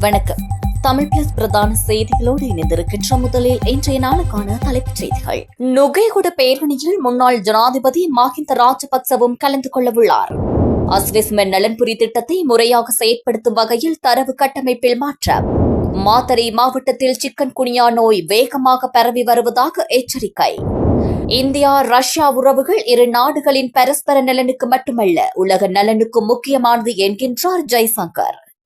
வணக்கம். தமிழ் பிளஸ் பிரதான செய்திகளோடு இணைந்திருக்கின்ற முதலில் இன்றைய நாளுக்கான தலைப்புச் செய்திகள். நுகைகுட பேரணியில் முன்னாள் ஜனாதிபதி மஹிந்த ராஜபக்சவும் கலந்து கொள்ளவுள்ளார். அஸ்விஸ்மென் நலன்புரி திட்டத்தை முறையாக செயற்படுத்தும் வகையில் தரவு கட்டமைப்பில் மாற்றம். மாத்தரை மாவட்டத்தில் சிக்கன் குனியா நோய் வேகமாக பரவி வருவதாக எச்சரிக்கை. இந்தியா ரஷ்யா உறவுகள் இரு நாடுகளின் பரஸ்பர நலனுக்கு மட்டுமல்ல உலக நலனுக்கும் முக்கியமானது என்கின்றார் ஜெய்சங்கர்.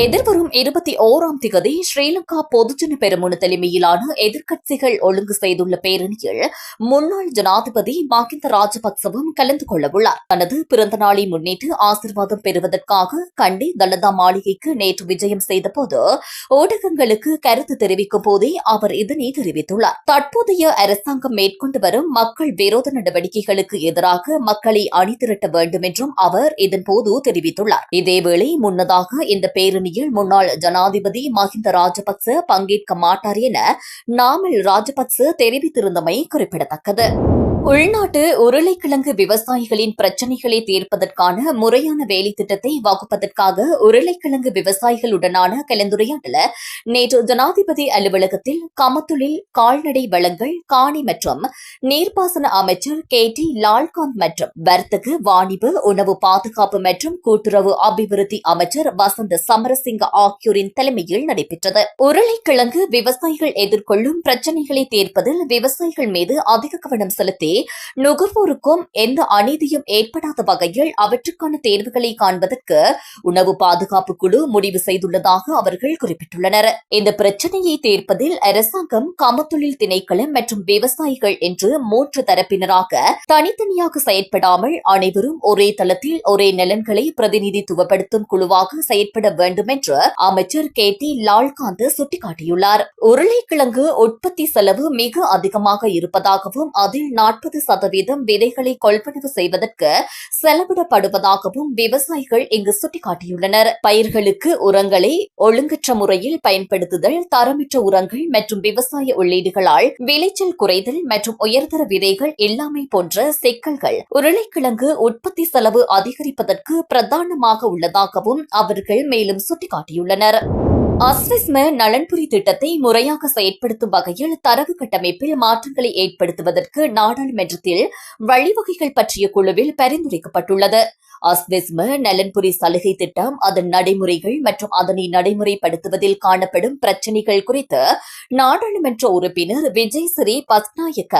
எதிர்வரும் இருபத்தி ஓராம் திகதி ஸ்ரீலங்கா பொதுஜன பெருமுன தலைமையிலான எதிர்க்கட்சிகள் ஒழுங்கு செய்துள்ள பேரணியில் முன்னாள் ஜனாதிபதி மஹிந்த ராஜபக்சவும் கலந்து கொள்ளவுள்ளார் தனது பிறந்த நாளை முன்னிட்டு ஆசிர்வாதம் பெறுவதற்காக கண்டி தலதா மாளிகைக்கு நேற்று விஜயம் செய்தபோது ஊடகங்களுக்கு கருத்து தெரிவிக்கும் போதே அவர் இதனை தெரிவித்துள்ளார். தற்போதைய அரசாங்கம் மேற்கொண்டு வரும் மக்கள் விரோத நடவடிக்கைகளுக்கு எதிராக மக்களை அணிதிரட்ட வேண்டும் என்றும் அவர் இதன்போது தெரிவித்துள்ளார். இதேவேளை முன்னதாக இந்த கூட்டணியில் முன்னாள் ஜனாதிபதி மஹிந்த ராஜபக்ச பங்கேற்க மாட்டார் என நாமல் ராஜபக்ச தெரிவித்திருந்தமை குறிப்பிடத்தக்கது. உள்நாட்டு உருளைக்கிழங்கு விவசாயிகளின் பிரச்சினைகளை தீர்ப்பதற்கான முறையான வேலை திட்டத்தை வகுப்பதற்காக உருளைக்கிழங்கு விவசாயிகளுடனான கலந்துரையாடல நேற்று ஜனாதிபதி அலுவலகத்தில் கமத்துளில் கால்நடை வளங்கள் காணி மற்றும் நீர்ப்பாசன அமைச்சர் கே டி லால்காந்த் மற்றும் வர்த்தக வாணிபு உணவு பாதுகாப்பு மற்றும் கூட்டுறவு அபிவிருத்தி அமைச்சர் வசந்த சமரசிங்க ஆகியோரின் தலைமையில் நடைபெற்றது. உருளைக்கிழங்கு விவசாயிகள் எதிர்கொள்ளும் பிரச்சினைகளை தீர்ப்பதில் விவசாயிகள் மீது அதிக கவனம் செலுத்தி நுகர்வோருக்கும் எந்த அநீதியும் ஏற்படாத வகையில் அவற்றுக்கான தேர்வுகளை காண்பதற்கு உணவு பாதுகாப்பு குழு முடிவு செய்துள்ளதாக அவர்கள் குறிப்பிட்டுள்ளனர். இந்த பிரச்சனையை தீர்ப்பதில் அரசாங்கம் கமத்தொழில் திணைக்களம் மற்றும் விவசாயிகள் என்று மூன்று தரப்பினராக தனித்தனியாக செயற்படாமல் அனைவரும் ஒரே தளத்தில் ஒரே நலன்களை பிரதிநிதித்துவப்படுத்தும் குழுவாக செயற்பட வேண்டும் என்று அமைச்சர் கே. டி. லால்காந்த் சுட்டிக்காட்டியுள்ளார். உருளைக்கிழங்கு உற்பத்தி செலவு மிக அதிகமாக இருப்பதாகவும் அதில் நாட்டு நாற்பது சதவீதம் விதைகளை கொள்வனவு செய்வதற்கு செலவிடப்படுவதாகவும் விவசாயிகள் இங்கு சுட்டிக்காட்டியுள்ளனர். பயிர்களுக்கு உரங்களை ஒழுங்கற்ற முறையில் பயன்படுத்துதல் தரமற்ற உரங்கள் மற்றும் விவசாய உள்ளீடுகளால் விளைச்சல் குறைதல் மற்றும் உயர்தர விதைகள் இல்லாமை போன்ற சிக்கல்கள் உருளைக்கிழங்கு உற்பத்தி செலவு அதிகரிப்பதற்கு பிரதானமாக உள்ளதாகவும் அவர்கள் மேலும் சுட்டிக்காட்டியுள்ளனர். அஸ்ரிஸ்ம நலன்புரி திட்டத்தை முறையாக செயற்படுத்தும் வகையில் தரவு கட்டமைப்பில் மாற்றங்களை ஏற்படுத்துவதற்கு நாடாளுமன்றத்தில் வழிவகைகள் பற்றிய குழுவில் பரிந்துரைக்கப்பட்டுள்ளது. அஸ்விஸ்ம நலன்புரி சலுகை திட்டம் அதன் நடைமுறைகள் மற்றும் அதனை நடைமுறைப்படுத்துவதில் காணப்படும் பிரச்சினைகள் குறித்து நாடாளுமன்ற உறுப்பினர் விஜய் ஸ்ரீ பஸ்நாயக்க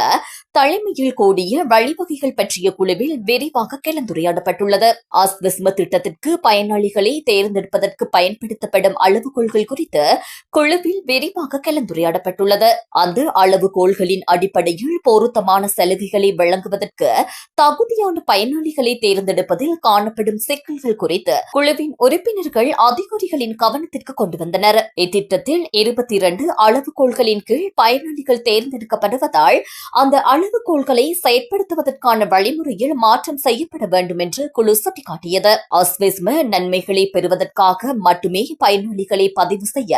தலைமையில் கூடிய வழிவகைகள் பற்றிய குழுவில் விரிவாக கலந்துரையாடப்பட்டுள்ளது. அஸ்விஸ்ம திட்டத்திற்கு பயனாளிகளை தேர்ந்தெடுப்பதற்கு பயன்படுத்தப்படும் அளவுகோல்கள் குறித்து குழுவில் விரிவாக கலந்துரையாடப்பட்டுள்ளது. அந்த அளவுகோல்களின் அடிப்படையில் பொருத்தமான சலுகைகளை வழங்குவதற்கு தகுதியான பயனாளிகளை தேர்ந்தெடுப்பதில் காணப்படும் சிக்கல்கள் குறித்து குழுவின் உறுப்பினர்கள் அதிகாரிகளின் கவனத்திற்கு கொண்டு வந்தனர். இத்திட்டத்தில் இருபத்தி இரண்டு அளவுகோள்களின் கீழ் பயனாளிகள் தேர்ந்தெடுக்கப்படுவதால் அந்த அளவுகோள்களை செயற்படுத்துவதற்கான வழிமுறையில் மாற்றம் செய்யப்பட வேண்டும் என்று குழு சுட்டிக்காட்டியது. அஸ்விஸ்ம நன்மைகளை பெறுவதற்காக மட்டுமே பயனாளிகளை பதிவு செய்ய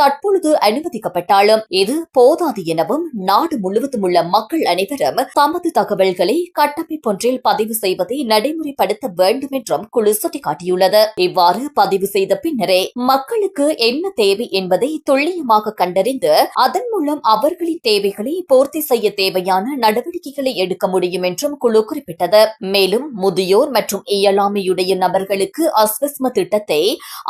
தற்பொழுது அனுமதிக்கப்பட்டாலும் இது போதாது எனவும் நாடு முழுவதும் உள்ள மக்கள் அனைவரும் தமது தகவல்களை கட்டமைப்பொன்றில் பதிவு செய்வதை நடைமுறைப்படுத்த வேண்டும் வேண்டும் என்றும் குழு சுட்டிக்காட்டியுள்ளது. இவ்வாறு பதிவு செய்த பின்னரே மக்களுக்கு என்ன தேவை என்பதை துல்லியமாக கண்டறிந்து அதன் மூலம் அவர்களின் தேவைகளை பூர்த்தி செய்ய தேவையான நடவடிக்கைகளை எடுக்க முடியும் என்றும் குழு குறிப்பிட்டது. மேலும் முதியோர் மற்றும் இயலாமையுடைய நபர்களுக்கு அஸ்வஸ்ம திட்டத்தை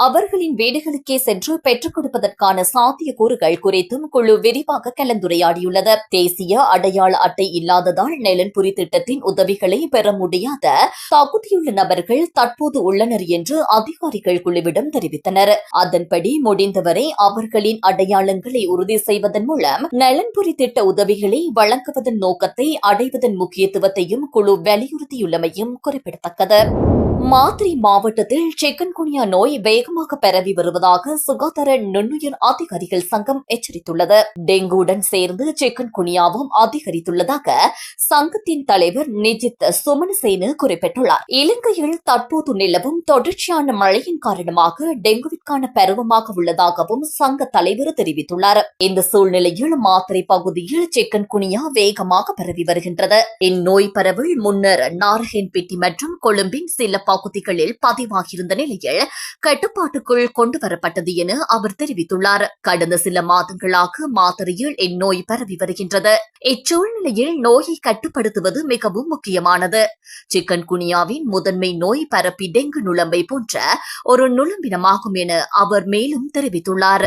அவர்களின் வீடுகளுக்கே சென்று பெற்றுக் கொடுப்பதற்கான சாத்தியக்கூறுகள் குறித்தும் குழு விரிவாக கலந்துரையாடியுள்ளது. தேசிய அடையாள அட்டை இல்லாததால் நெலன்புரி திட்டத்தின் உதவிகளை பெற முடியாத தகுதியுள்ள நபர் நபர்கள் தற்போது உள்ளனர் என்று அதிகாரிகள் குழுவிடம் தெரிவித்தனர். அதன்படி முடிந்தவரை அவர்களின் அடையாளங்களை உறுதி செய்வதன் மூலம் நலன்புரி திட்ட உதவிகளை வழங்குவதன் நோக்கத்தை அடைவதன் முக்கியத்துவத்தையும் குழு வலியுறுத்தியுள்ளமையும் குறிப்பிடத்தக்கது. மாத்திரை மாவட்டத்தில் செக்கன்குனியா நோய் வேகமாக பரவி வருவதாக சுகாதார நுண்ணுயிர் அதிகாரிகள் சங்கம் எச்சரித்துள்ளது. டெங்குடன் சேர்ந்து செக்கன்குனியாவும் அதிகரித்துள்ளதாக சங்கத்தின் தலைவர் நிஜித் சுமன்சேனு குறிப்பிட்டுள்ளார். இலங்கையில் தற்போது நிலவும் தொடர்ச்சியான மழையின் காரணமாக டெங்குவிற்கான பருவமாக உள்ளதாகவும் சங்க தலைவர் தெரிவித்துள்ளார். இந்த சூழ்நிலையில் மாத்திரை பகுதியில் செக்கன்குனியா வேகமாக பரவி வருகின்றது. இந்நோய் பரவல் முன்னர் நாரகன்பேட்டி மற்றும் கொழும்பின் சில பகுதிகளில் பதிவாகியிருந்த நிலையில் கட்டுப்பாட்டுக்குள் கொண்டு வரப்பட்டது என அவர் தெரிவித்துள்ளார். கடந்த சில மாதங்களாக மாத்திரையில் இந்நோய் பரவி வருகின்றது. இச்சூழ்நிலையில் நோயை கட்டுப்படுத்துவது மிகவும் முக்கியமானது. சிக்கன் குனியாவின் முதன்மை நோய் பரப்பி டெங்கு நுழம்பை போன்ற ஒரு நுழம்பினமாகும் என அவர் மேலும் தெரிவித்துள்ளார்.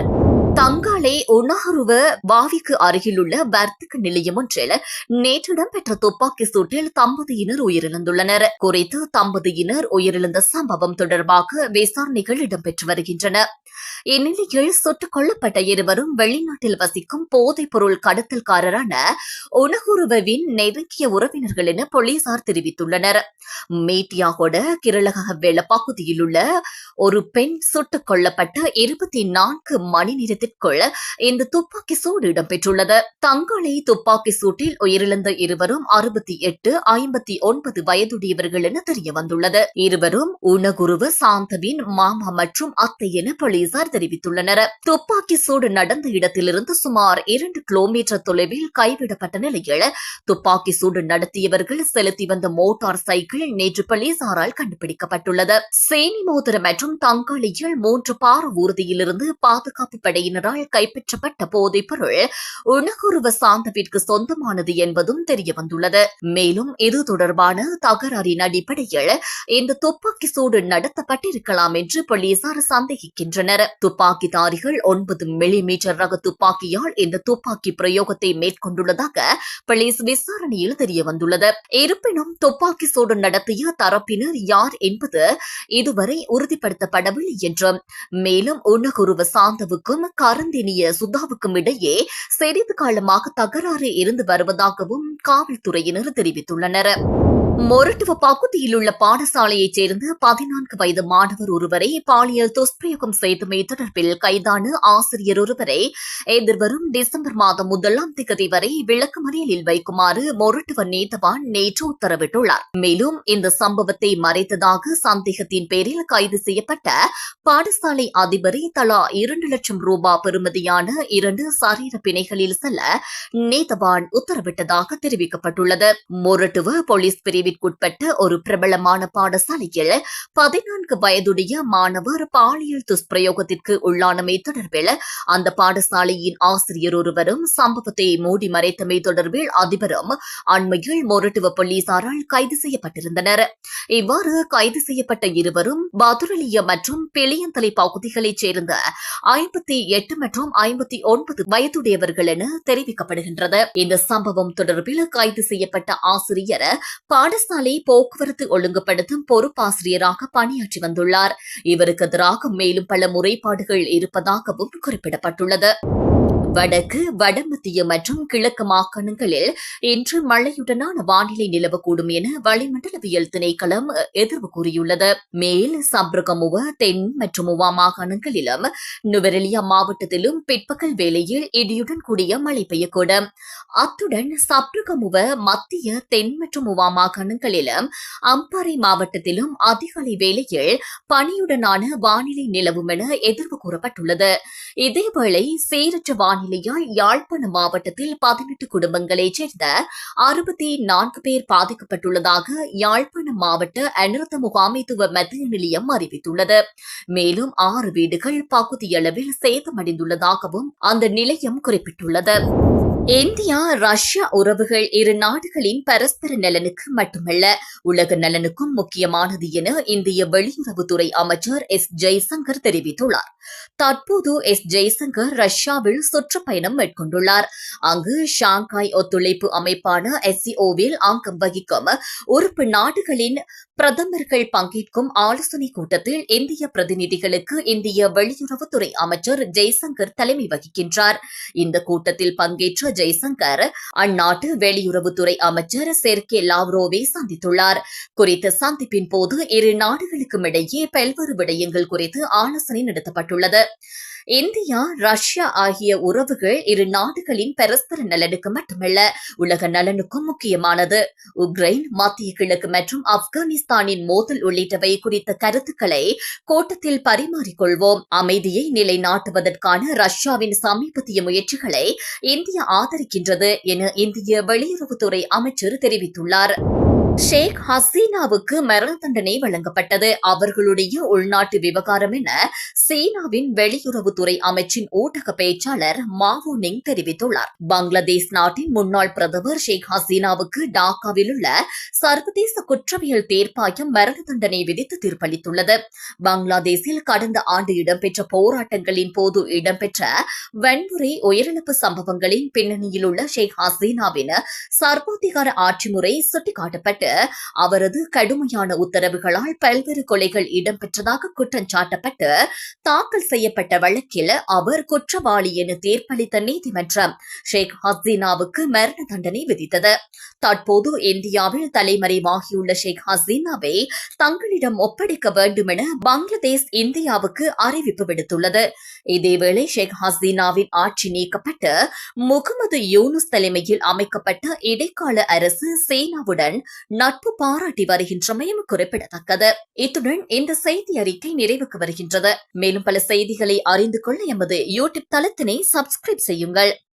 தங்காலை உணாருவ பாவிக்கு அருகிலுள்ள வர்த்தக நிலையம் ஒன்றில் நேற்று இடம்பெற்ற துப்பாக்கி சூட்டில் தம்பதியினர் உயிரிழந்துள்ளனர். குறித்து தம்பதியினர் உயிரிழந்த சம்பவம் தொடர்பாக விசாரணைகள் இடம்பெற்று வருகின்றன. இந்நிலையில் சுட்டுக் கொல்லப்பட்ட இருவரும் வெளிநாட்டில் வசிக்கும் போதைப் பொருள் கடத்தல்காரரான உணகுருவின் நெருங்கிய உறவினர்கள் என போலீசார் தெரிவித்துள்ளனர். மேட்டியாகோட கிரளகவெள பகுதியில் உள்ள ஒரு பெண் சுட்டுக் கொல்லப்பட்ட இருபத்தி நான்கு மணி நேரத்தில் எதிர்கொள்ள இந்த துப்பாக்கி சூடு இடம்பெற்றுள்ளது. தங்களை துப்பாக்கி சூட்டில் உயிரிழந்த இருவரும் அறுபத்தி எட்டு ஐம்பத்தி ஒன்பது வயதுடையவர்கள் என தெரிய வந்துள்ளது இருவரும் உணகுருவ சாந்தவின் மாமா மற்றும் அத்தை என போலீசார் தெரிவித்துள்ளனர். துப்பாக்கி சூடு நடந்த இடத்திலிருந்து சுமார் இரண்டு கிலோமீட்டர் தொலைவில் கைவிடப்பட்ட நிலையில் துப்பாக்கி சூடு நடத்தியவர்கள் செலுத்தி வந்த மோட்டார் சைக்கிள் நேற்று போலீசாரால் கண்டுபிடிக்கப்பட்டுள்ளது. சேனி மோதிரம் மற்றும் தங்காளியில் மூன்று பார ஊர்தியிலிருந்து பாதுகாப்பு படையினர் படையினரால் கைப்பற்றப்பட்ட போதைப் பொருள் உணகுருவ சாந்தவிற்கு சொந்தமானது என்பதும் தெரியவந்துள்ளது மேலும் இது தொடர்பான தகராறின் அடிப்படையில் இந்த துப்பாக்கி சூடு நடத்தப்பட்டிருக்கலாம் என்று போலீசார் சந்தேகிக்கின்றனர். துப்பாக்கிதாரிகள் ஒன்பது மில்லிமீட்டர் ரக துப்பாக்கியால் இந்த துப்பாக்கி பிரயோகத்தை மேற்கொண்டுள்ளதாக போலீஸ் விசாரணையில் தெரியவந்துள்ளது இருப்பினும் துப்பாக்கி சூடு நடத்திய தரப்பினர் யார் என்பது இதுவரை உறுதிப்படுத்தப்படவில்லை என்றும் மேலும் உணகுருவ சாந்தவுக்கும் கரந்தினிய சுதாவுக்கும் இடையே சிறிது காலமாக தகராறு இருந்து வருவதாகவும் காவல்துறையினர் தெரிவித்துள்ளனர். மொரட்டுவ பகுதியில் உள்ள பாடசாலையைச் சேர்ந்த பதினான்கு வயது மாணவர் ஒருவரை பாலியல் துஷ்பிரயோகம் செய்தமை தொடர்பில் கைதான ஆசிரியர் ஒருவரை எதிர்வரும் டிசம்பர் மாதம் முதலாம் திகதி வரை விளக்கமறியலில் வைக்குமாறு மொரட்டுவ நீதவான் நேற்று உத்தரவிட்டுள்ளார். மேலும் இந்த சம்பவத்தை மறைத்ததாக சந்தேகத்தின் பேரில் கைது செய்யப்பட்ட பாடசாலை அதிபரை தலா இரண்டு லட்சம் ரூபாய் பெறுமதியான இரண்டு சரீர பிணைகளில் செல்ல நீதவான் உத்தரவிட்டதாக தெரிவிக்கப்பட்டுள்ளது. மொரட்டுவ போலீஸ் பிரிவு பிரிவிற்குட்பட்ட ஒரு பிரபலமான பாடசாலையில் பதினான்கு வயதுடைய மாணவர் பாலியல் துஷ்பிரயோகத்திற்கு உள்ளானமை தொடர்பில் அந்த பாடசாலையின் ஆசிரியர் ஒருவரும் சம்பவத்தை மூடி மறைத்தமை தொடர்பில் அதிபரும் அண்மையில் மொரட்டுவ போலீசாரால் கைது செய்யப்பட்டிருந்தனர். இவ்வாறு கைது செய்யப்பட்ட இருவரும் பதுரலிய மற்றும் பிளியந்தலை பகுதிகளைச் சேர்ந்த ஐம்பத்தி எட்டு மற்றும் ஐம்பத்தி ஒன்பது வயதுடையவர்கள் என தெரிவிக்கப்படுகின்றது. இந்த சம்பவம் தொடர்பில் கைது செய்யப்பட்ட ஆசிரியர் பாட பாடசாலை போக்குவரத்து ஒழுங்குபடுத்தும் பொறுப்பாசிரியராக பணியாற்றி வந்துள்ளார். இவருக்கு எதிராக மேலும் பல முறைப்பாடுகள் இருப்பதாகவும் குறிப்பிடப்பட்டுள்ளது. வடக்கு வடமத்திய மற்றும் கிழக்கு மாகாணங்களில் இன்று மழையுடனான வானிலை நிலவக்கூடும் என வளிமண்டலவியல் திணைக்களம் எதிர்வு கூறியுள்ளது. மேல் சப்ரகமுவ தென் மற்றும் உவா மாகாணங்களிலும் நுவரெலியா மாவட்டத்திலும் பிற்பகல் வேளையில் இடியுடன் கூடிய மழை பெய்யக்கூடும். அத்துடன் சப்ரகமுவ மத்திய தென் மற்றும் உவா மாகாணங்களிலும் அம்பாறை மாவட்டத்திலும் அதிகாலை வேளையில் பனியுடனான வானிலை நிலவும் என எதிர்வு கூறப்பட்டுள்ளது. இதேவேளை சீரற்ற வானிலையால் யாழ்ப்பாண மாவட்டத்தில் பதினெட்டு குடும்பங்களைச் சேர்ந்த அறுபத்தி நான்கு பேர் பாதிக்கப்பட்டுள்ளதாக யாழ்ப்பாண மாவட்ட அனர்த்த முகாமைத்துவ மத்திய நிலையம் அறிவித்துள்ளது. மேலும் ஆறு வீடுகள் பகுதியளவில் சேதமடைந்துள்ளதாகவும் அந்த நிலையம் குறிப்பிட்டுள்ளது. இந்தியா ரஷ்யா உறவுகள் இரு நாடுகளின் பரஸ்பர நலனுக்கு மட்டுமல்ல உலக நலனுக்கும் முக்கியமானது என இந்திய வெளியுறவுத்துறை அமைச்சர் எஸ் ஜெய்சங்கர் தெரிவித்துள்ளார். தற்போது எஸ் ஜெய்சங்கர் ரஷ்யாவில் சுற்றுப்பயணம் மேற்கொண்டுள்ளார். அங்கு ஷாங்காய் ஒத்துழைப்பு அமைப்பான எஸ்சிஓவில் அங்கம் வகிக்கும் உறுப்பு நாடுகளின் பிரதமர்கள் பங்கேற்கும் ஆலோசனைக் கூட்டத்தில் இந்திய பிரதிநிதிகளுக்கு இந்திய வெளியுறவுத்துறை அமைச்சர் ஜெய்சங்கர் தலைமை வகிக்கின்றார். இந்த கூட்டத்தில் பங்கேற்ற ஜெய்சங்கர் அந்நாட்டு வெளியுறவுத்துறை அமைச்சர் செர்கே லாவ்ரோவை சந்தித்துள்ளார். குறித்த சந்திப்பின் போது இரு நாடுகளுக்கும் இடையே பல்வேறு விடயங்கள் குறித்து ஆலோசனை நடத்தப்பட்டுள்ளது. இந்தியா ரஷ்யா ஆகிய உறவுகள் இரு நாடுகளின் பரஸ்பர நலனுக்கு மட்டுமல்ல உலக நலனுக்கும் முக்கியமானது. உக்ரைன் மத்திய கிழக்கு மற்றும் ஆப்கானிஸ்தானின் மோதல் உள்ளிட்டவை குறித்த கருத்துக்களை கூட்டத்தில் பரிமாறிக்கொள்வோம். அமைதியை நிலைநாட்டுவதற்கான ரஷ்யாவின் சமீபத்திய முயற்சிகளை இந்தியா ஆதரிக்கின்றது என இந்திய வெளியுறவுத்துறை அமைச்சர் தெரிவித்துள்ளார். ஷேக் ஹசீனாவுக்கு மரண தண்டனை வழங்கப்பட்டது. அவர்களுடைய உள்நாட்டு விவகாரம் என சீனாவின் வெளியுறவுத்துறை அமைச்சின் ஊடக பேச்சாளர் மாவோ நிங் தெரிவித்துள்ளார். பங்களாதேஷ் நாட்டின் முன்னாள் பிரதமர் ஷேக் ஹசீனாவுக்கு டாக்காவில் உள்ள சர்வதேச குற்றவியல் தீர்ப்பாயம் மரண தண்டனை விதித்து தீர்ப்பளித்துள்ளது. பங்களாதேஷில் கடந்த ஆண்டு இடம்பெற்ற போராட்டங்களின் போது இடம்பெற்ற வன்முறை உயிரிழப்பு சம்பவங்களின் பின்னணியில் உள்ள ஷேக் ஹசீனாவின் சர்வாதிகார ஆட்சி முறை சுட்டிக்காட்டப்பட்டு அவரது கடுமையான உத்தரவுகளால் பல்வேறு கொலைகள் இடம்பெற்றதாக குற்றம் சாட்டப்பட்டு தாக்கல் செய்யப்பட்ட வழக்கில் அவர் குற்றவாளி என தீர்ப்பளித்த நீதிமன்றம் ஷேக் ஹசீனாவுக்கு மரண தண்டனை விதித்தது. தற்போது இந்தியாவில் தலைமறைவாகியுள்ள ஷேக் ஹசீனாவை தங்களிடம் ஒப்படைக்க வேண்டும் என பங்களாதேஷ் இந்தியாவுக்கு அறிவிப்பு விடுத்துள்ளது. இதேவேளை ஷேக் ஹசீனாவின் ஆட்சி நீக்கப்பட்டு முகமது யூனுஸ் தலைமையில் அமைக்கப்பட்ட இடைக்கால அரசு சேனாவுடன் நட்பு பாராட்டி வருகின்றமையும் குறிப்பிடத்தக்கது. இத்துடன் இந்த செய்தி அறிக்கை நிறைவுக்கு வருகின்றது. மேலும் பல செய்திகளை அறிந்து கொள்ள எமது யூடியூப் தளத்தினை சப்ஸ்கிரைப் செய்யுங்கள்.